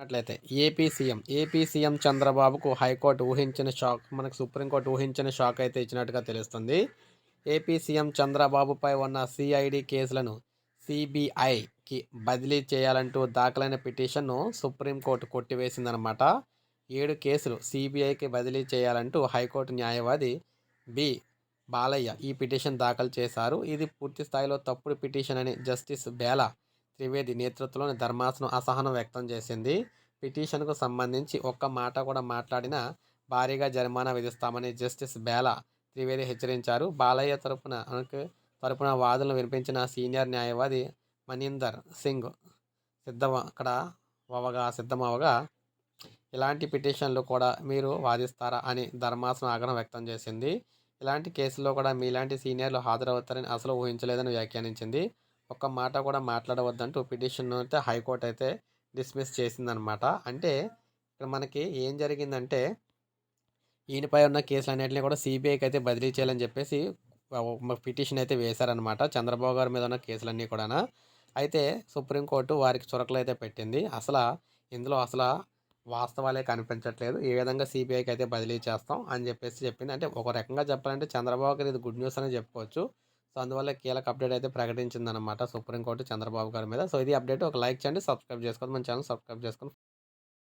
అట్లయితే AP CM AP CM చంద్రబాబుకు high court ఊహించిన షాక్ మనకు సుప్రీంకోర్టు ఊహించిన షాక్ అయితే ఇచ్చినట్టుగా తెలుస్తుంది. ఏపీ సీఎం చంద్రబాబుపై ఉన్న సిఐడి కేసులను సిబిఐకి బదిలీ చేయాలంటూ దాఖలైన పిటిషన్ను సుప్రీంకోర్టు కొట్టివేసిందనమాట ఏడు కేసులు సిబిఐకి బదిలీ చేయాలంటూ హైకోర్టు న్యాయవాది బి బాలయ్య ఈ పిటిషన్ దాఖలు చేశారు. ఇది పూర్తి స్థాయిలో తప్పుడు పిటిషన్ అని జస్టిస్ బేలా త్రివేది నేతృత్వంలోని ధర్మాసనం అసహనం వ్యక్తం చేసింది. పిటిషన్కు సంబంధించి ఒక్క మాట కూడా మాట్లాడినా భారీగా జరిమానా విధిస్తామని జస్టిస్ బేలా త్రివేది హెచ్చరించారు. బాలయ్య తరపున తరపున వాదనలు వినిపించిన సీనియర్ న్యాయవాది మనీందర్ సింగ్ సిద్ధం అక్కడ అవగా సిద్ధమవగా ఇలాంటి పిటిషన్లు కూడా మీరు వాదిస్తారా? అని ధర్మాసనం ఆగ్రహం వ్యక్తం చేసింది. ఇలాంటి కేసుల్లో కూడా మీలాంటి సీనియర్లు హాజరవుతారని అసలు ఊహించలేదని వ్యాఖ్యానించింది. ఒక్క మాట కూడా మాట్లాడవద్దంటూ పిటిషన్ అయితే హైకోర్టు అయితే డిస్మిస్ చేసిందనమాట అంటే ఇక్కడ మనకి ఏం జరిగిందంటే ఈయనపై ఉన్న కేసులు అన్నింటినీ కూడా సిబిఐకి అయితే బదిలీ చేయాలని చెప్పేసి పిటిషన్ అయితే వేశారనమాట చంద్రబాబు గారి మీద ఉన్న కేసులన్నీ కూడా అయితే సుప్రీంకోర్టు వారికి చురకలు అయితే పెట్టింది. అసలు ఇందులో అసలు వాస్తవాలే కనిపించట్లేదు. ఏ విధంగా సిబిఐకి అయితే బదిలీ చేస్తాం అని చెప్పేసి చెప్పింది. అంటే ఒక రకంగా చెప్పాలంటే చంద్రబాబు గారు ఇది గుడ్ న్యూస్ అని చెప్పుకోవచ్చు. సో అందువల్ల కీలక అప్డేట్ అయితే ప్రకటించిందనమాట సుప్రీంకోర్టు చంద్రబాబు గారి మీద. సో ఇది అప్డేట్. ఒక లైక్ చేయండి సబ్స్క్రైబ్ చేసుకోండి మన ఛానల్ సబ్స్క్రైబ్ చేసుకోండి